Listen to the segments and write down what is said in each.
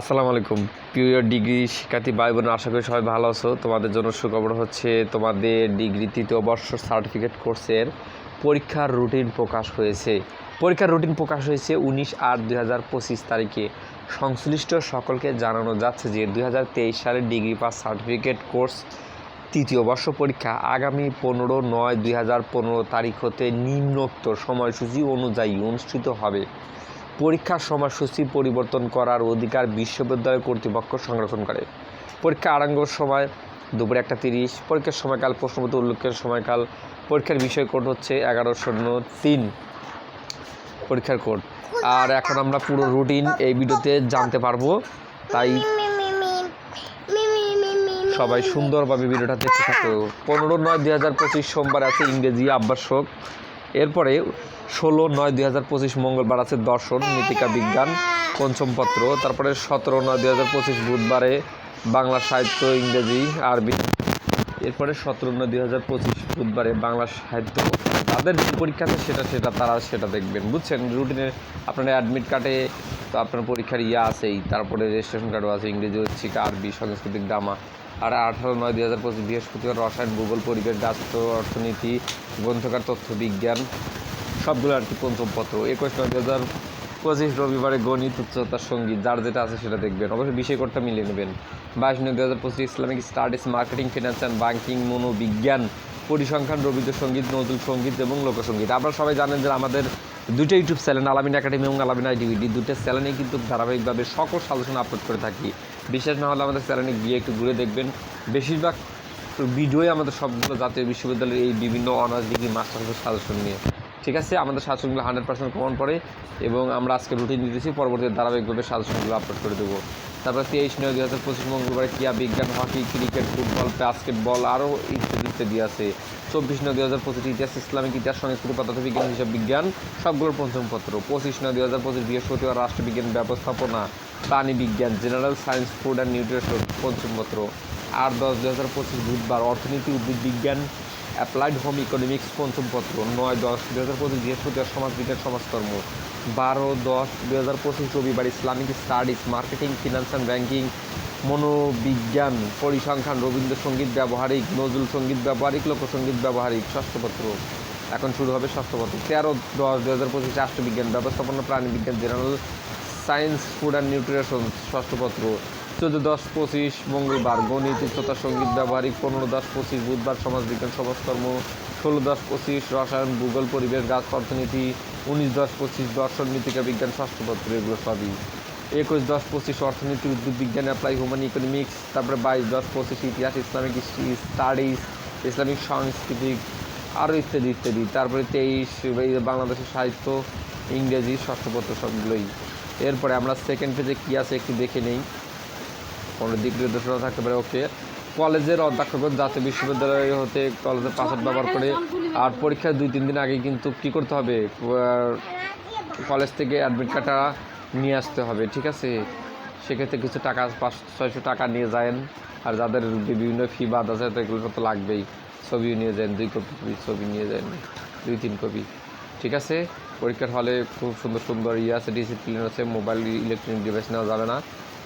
আসসালামু আলাইকুম। প্রিয় ডিগ্রি শিক্ষার্থী ভাই বোন আশা করি সবাই ভালো আছো। তোমাদের জন্য সুখবর হচ্ছে, তোমাদের ডিগ্রি তৃতীয় বর্ষ সার্টিফিকেট কোর্সের পরীক্ষার রুটিন প্রকাশ হয়েছে। পরীক্ষার রুটিন প্রকাশ হয়েছে উনিশ আট দুই হাজার পঁচিশ তারিখে। সংশ্লিষ্ট সকলকে জানানো যাচ্ছে যে দুই হাজার তেইশ সালের ডিগ্রি পাস সার্টিফিকেট কোর্স তৃতীয় বর্ষ পরীক্ষা আগামী পনেরো নয় দুই হাজার পনেরো তারিখ হতে নিম্নোক্ত সময়সূচি অনুযায়ী অনুষ্ঠিত হবে। পরীক্ষার সময়সূচি পরিবর্তন করার অধিকার বিশ্ববিদ্যালয় কর্তৃপক্ষ সংরক্ষণ করে। পরীক্ষা আরম্ভের সময় দুপুরে একটা তিরিশ, পরীক্ষার সময়কাল প্রশ্নপত্র উল্লেখের সময়কাল, পরীক্ষার বিষয় কোড হচ্ছে এগারো শূন্য তিন। পরীক্ষার কোড। আর এখন আমরা পুরো রুটিন এই ভিডিওতে জানতে পারব, তাই সবাই সুন্দরভাবে ভিডিওটা দেখতে থাকো। পনেরো নয় দুই হাজার পঁচিশ সোমবার আছে ইংরেজি আবশ্যক এরপরে ষোলো নয় দুই হাজার পঁচিশ মঙ্গলবার আছে দর্শন নীতিকা বিজ্ঞান, পঞ্চম পত্র। তারপরে সতেরো নয় দুই হাজার পঁচিশ বুধবারে বাংলা সাহিত্য, ইংরেজি, আরবি। এরপরে সতেরো নয় দুই হাজার পঁচিশ বুধবারে বাংলা সাহিত্য। তাদের যে পরীক্ষা আছে সেটা সেটা তারা, সেটা দেখবেন, বুঝছেন? রুটিনে আপনার অ্যাডমিট কার্ডে তো আপনার পরীক্ষার ইয়া আছেই। তারপরে রেজিস্ট্রেশন কার্ডও আছে, ইংরেজি, ঐচ্ছিকা, আরবি, সাংস্কৃতিক ড্রামা আর আঠারো নয় দুই হাজার পঁচিশ বৃহস্পতিবার রসায়ন, ভূগোল, পরিবেশ রাষ্ট্র অর্থনীতি গ্রন্থকার তথ্য, বিজ্ঞান সবগুলো আর কি পঞ্চম পত্র একুশ নয় দু হাজার পঁচিশ রবিবারে গণিত উচ্চতার সংগীত, যার যেটা আছে সেটা দেখবেন। অবশ্যই বিষয় করতে মিলিয়ে নেবেন। বাইশ নয় দু হাজার পঁচিশ Islamic studies, marketing, finance and banking মনোবিজ্ঞান, পরিসংখ্যান রবীন্দ্র সংগীত নজরুল সংগীত এবং লোকসঙ্গীত। আপনারা সবাই জানেন যে আমাদের দুটো ইউটিউব চ্যানেল, আলামিন একাডেমি এবং আলামিন আইডিভিডি, দুটো চ্যানেলেই কিন্তু ধারাবাহিকভাবে সকল সাজেশন আপলোড করে থাকি। বিশেষ না হলে আমাদের চ্যানেলে গিয়ে একটু ঘুরে দেখবেন। বেশিরভাগ ভিডিওই আমাদের সবগুলো জাতীয় বিশ্ববিদ্যালয়ের এই বিভিন্ন অনার্স ডিগ্রি মাস্টার্সের সাজেশন নিয়ে। ঠিক আছে? আমাদের সাজেশনগুলো হান্ড্রেড পার্সেন্ট কমন পড়ে এবং আমরা আজকে রুটিন দিতেছি, পরবর্তীতে ধারাবাহিকভাবে সাজেশনগুলো আপলোড করে দেবো। তারপর তেইশ নয় দুই হাজার পঁচিশ মঙ্গলবার ক্রিয়া বিজ্ঞান, হকি, ক্রিকেট, ফুটবল বাস্কেটবল আরও ইত্যাদি ইত্যাদি আছে। চব্বিশ নয় দুই হাজার পঁচিশ ইতিহাস, ইসলামিক ইতিহাস, সংস্কৃতি পদার্থ বিজ্ঞান হিসাব বিজ্ঞান সবগুলোর পঞ্চম পত্র। পঁচিশ নয় দুই হাজার পঁচিশ বৃহস্পতিবার রাষ্ট্রবিজ্ঞান ব্যবস্থাপনা প্রাণী বিজ্ঞান general science food and nutrition পঞ্চম পত্র। আট দশ দুই হাজার পঁচিশ বুধবার অর্থনীতি, উদ্ভিদ বিজ্ঞান অ্যাপ্লাইড হোম ইকোনমিক্স পঞ্চম পত্র, নয় দশ দু হাজার পঁচিশ বৃহস্পতিবার সমাজবিজ্ঞান সমাজকর্ম, বারো দশ দু হাজার পঁচিশ রবিবার Islamic studies, marketing, finance and banking মনোবিজ্ঞান, পরিসংখ্যান, রবীন্দ্রসঙ্গীত ব্যবহারিক, নজরুল সংগীত ব্যবহারিক, লোকসঙ্গীত ব্যবহারিক ষষ্ঠপত্র এখন শুরু হবে ষষ্ঠপত্র তেরো দশ দু হাজার পঁচিশ রাষ্ট্রবিজ্ঞান ব্যবস্থাপনা প্রাণীবিজ্ঞান general science, food and nutrition ষষ্ঠপত্র চোদ্দ দশ পঁচিশ মঙ্গলবার গণিত, উচ্চতা, সংগীত, ব্যবহারিক, পনেরো দশ পঁচিশ বুধবার সমাজবিজ্ঞান সমাজকর্ম, ষোলো দশ পঁচিশ রসায়ন, ভূগোল, পরিবেশ, গাছ, অর্থনীতি, উনিশ দশ পঁচিশ দর্শন, নীতিকা বিজ্ঞান ষষ্ঠপত্র এগুলো সবই। একুশ দশ পঁচিশ অর্থনীতি, উদ্ভিদ বিজ্ঞান, অ্যাপ্লাই হিউম্যান ইকোনমিক্স, তারপরে বাইশ দশ পঁচিশ ইতিহাস, ইসলামিক স্টাডিজ, ইসলামিক সাংস্কৃতিক, আরও ইত্যাদি ইত্যাদি। তারপরে তেইশ বাংলাদেশের সাহিত্য, ইংরেজি, স্বাস্থ্যপত্র সবগুলোই। এরপরে আমরা সেকেন্ড পেজে কী আছে একটু দেখে নেই। কোনো দিক নির্দেশনা থাকতে পারে, ওকে। কলেজের অধ্যক্ষগণ জাতীয় বিশ্ববিদ্যালয় হতে কলেজের পাসওয়ার্ড ব্যবহার করে আর পরীক্ষার দুই, তিন দিন আগে কিন্তু কী করতে হবে? কলেজ থেকে অ্যাডমিট কার্ডটা নিয়ে আসতে হবে, ঠিক আছে? সেক্ষেত্রে কিছু টাকা, পাঁচ, ছয়শো টাকা নিয়ে যায়েন। আর যাদের বিভিন্ন ফি বাদ আছে এগুলো তো লাগবেই। ছবিও নিয়ে যান দুই কপি ছবি নিয়ে যান দুই, তিন কপি, ঠিক আছে? পরীক্ষার হলে খুব সুন্দর সুন্দর ইয়ে আছে ডিসিপ্লিন আছে মোবাইল ইলেকট্রনিক ডিভাইস নেওয়া যাবে না,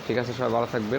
ঠিক আছে? সবাই ভালো থাকবেন।